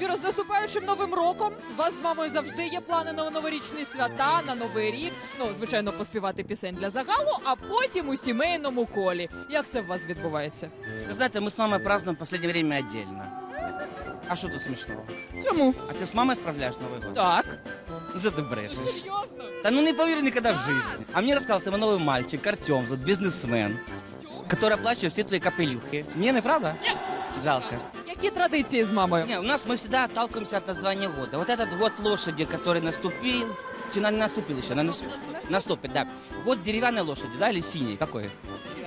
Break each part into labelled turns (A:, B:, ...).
A: Віро, з наступаючим новим роком. У вас з мамою завжди є плани на новорічні свята, на новий рік. Ну, звичайно, поспівати пісень для загалу, а потім у сімейному колі. Як це у вас відбувається?
B: Вы знаете, мы с мамой празднуем в последнее время отдельно. А что тут смешного?
A: Чому?
B: А ты с мамой справляешь Новый год?
A: Так.
B: Ну что ты брешешь?
A: Серйозно?
B: Да ну не поверю никогда в жизни. А мне рассказал, что ты новый мальчик, Артем, вот бизнесмен, который оплачивает все твои капелюхи. Не, неправда?
A: Нет.
B: Жалко.
A: Які традиції з мамою?
B: Не, у нас мы всегда отталкиваемся от названия года. Вот этот год лошади, который наступил, чи на- не наступил еще? На- нас- Наступит, да. Год деревянной лошади, да, или синий? Какой?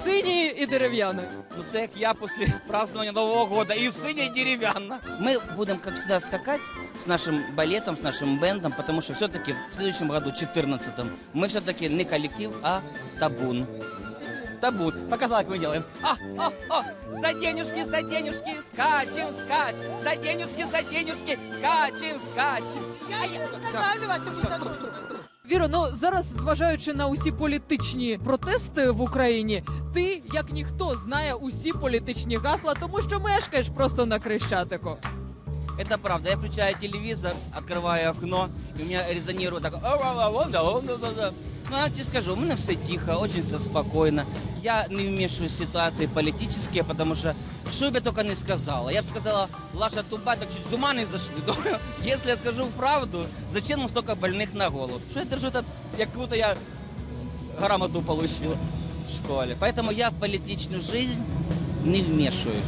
A: Синій і дерев'яний.
B: Ну, це як я после празднования Нового года. И синя, и деревянно. Мы будем, как всегда, скакать с нашим балетом, с нашим бендом, потому что все-таки в следующем году, 14-м, мы все-таки не коллектив, а табун. Табун. Показала, как мы делаем. А, а, а, за денежки, за денежки, скачем, скачем. За денежки, за денежки, скачем, скачем.
A: Віро, ну зараз, зважаючи на усі політичні протести в Україні, ти як ніхто знає усі політичні гасла, тому що мешкаєш просто на Крещатику.
B: Это правда. Я включаю телевизор, открываю окно, и у меня резонирует так. «А-а-а-а-да-да-да-да». Ну, я тебе скажу, у меня все тихо, очень все спокойно. Я не вмешиваюсь в ситуации политические, потому что что бы я только не сказала. Я бы сказала, Лаша Туба, так чуть с ума не зашли. Думаю, Если я скажу правду, зачем нам столько больных на голову? Что я держу этот, як будто я грамоту получил в школе. Поэтому я в политичную жизнь не вмешиваюсь.